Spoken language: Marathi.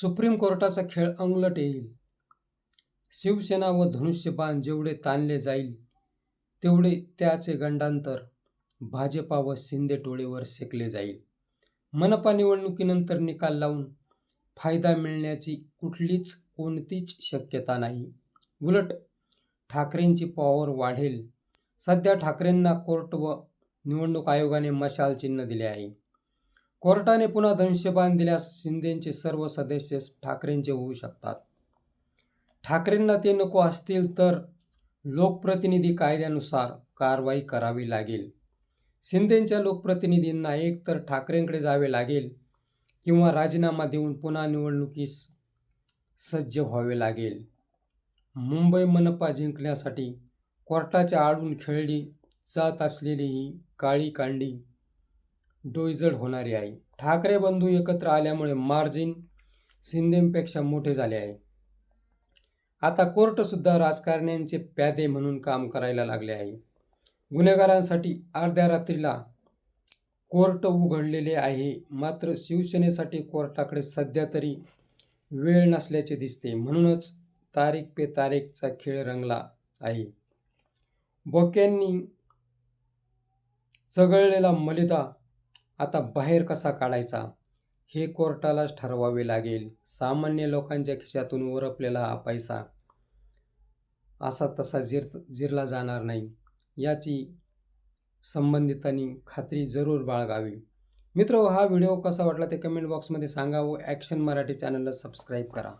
सुप्रीम कोर्टाचा खेळ अंगलट येईल. शिवसेना व धनुष्यबाण जेवढे ताणले जाईल तेवढे त्याचे गंडांतर भाजपा व शिंदे टोळीवर शेकले जाईल. मनपा निवडणुकीनंतर निकाल लावून फायदा मिळण्याची कुठलीच कोणतीच शक्यता नाही. उलट ठाकरेंची पॉवर वाढेल. सध्या ठाकरेंना कोर्ट व निवडणूक आयोगाने मशाल चिन्ह दिले आहे. कोर्टाने पुन्हा धनुष्यबाण दिल्यास शिंदेचे सर्व सदस्य ठाकरेंचे होऊ शकतात. ठाकरेंना ते नको असतील तर लोकप्रतिनिधी कायद्यानुसार कारवाई करावी लागेल. शिंदेच्या लोकप्रतिनिधींना एकतर ठाकरेंकडे जावे लागेल किंवा राजीनामा देऊन पुन्हा निवडणुकीस सज्ज व्हावे लागेल. मुंबई मनपा जिंकण्यासाठी कोर्टाच्या आडून खेळली जात असलेली ही काळी कांडी डोईजड होणारी आहे ठाकरे बंधू एकत्र आल्यामुळे मार्जिन शिंदेपेक्षा मोठे झाले आहे. आता कोर्टसुद्धा राजकारण्यांचे प्यादे म्हणून काम करायला लागले आहे. गुन्हेगारांसाठी अर्ध्या रात्रीला कोर्ट उघडलेले आहे. मात्र शिवसेनेसाठी कोर्टाकडे सध्या तरी वेळ नसल्याचे दिसते. म्हणूनच तारीख पे तारीखचा खेळ रंगला आहे. बोक्यांनी चघळलेला मलिदा आता बाहेर कसा काढायचा? हे कोर्टालाच ठरवावे लागेल. सामान्य लोकांच्या खिशातून ओरपलेला हा पैसा. असा तसा जिर जिरला जाणार नाही. याची संबंधितांनी खात्री जरूर बाळगावी. मित्र हा व्हिडिओ कसा वाटला ते कमेंट बॉक्समध्ये सांगा व ॲक्शन मराठी चॅनलला सबस्क्राईब करा.